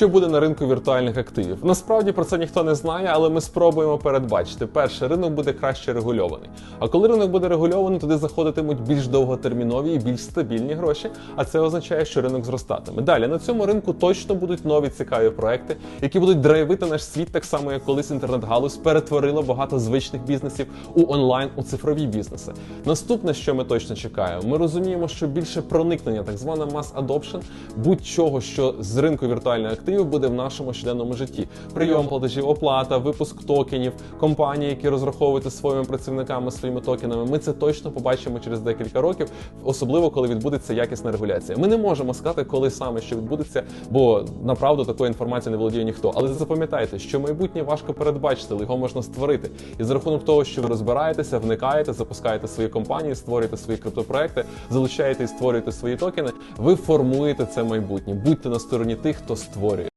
Що буде на ринку віртуальних активів? Насправді про це ніхто не знає, але ми спробуємо передбачити. Перше, ринок буде краще регульований. А коли ринок буде регульований, туди заходитимуть більш довготермінові і більш стабільні гроші. А це означає, що ринок зростатиме. Далі на цьому ринку точно будуть нові цікаві проекти, які будуть драйвити наш світ, так само як колись інтернет-галузь перетворила багато звичних бізнесів у онлайн у цифрові бізнеси. Наступне, що ми точно чекаємо, ми розуміємо, що більше проникнення, так звана mass adoption, будь-чого, що з ринку віртуальних активів буде в нашому щоденному житті. Прийом платежів, оплата, випуск токенів, компанії, які розраховують зі своїми працівниками своїми токенами. Ми це точно побачимо через декілька років, особливо коли відбудеться якісна регуляція. Ми не можемо сказати, коли саме що відбудеться, бо направду такою інформацією не володіє ніхто. Але запам'ятайте, що майбутнє важко передбачити, його можна створити. І за рахунок того, що ви розбираєтеся, вникаєте, запускаєте свої компанії, створюєте свої криптопроекти, залучаєте і створюєте свої токени. Ви формуєте це майбутнє. Будьте на стороні тих, хто створює.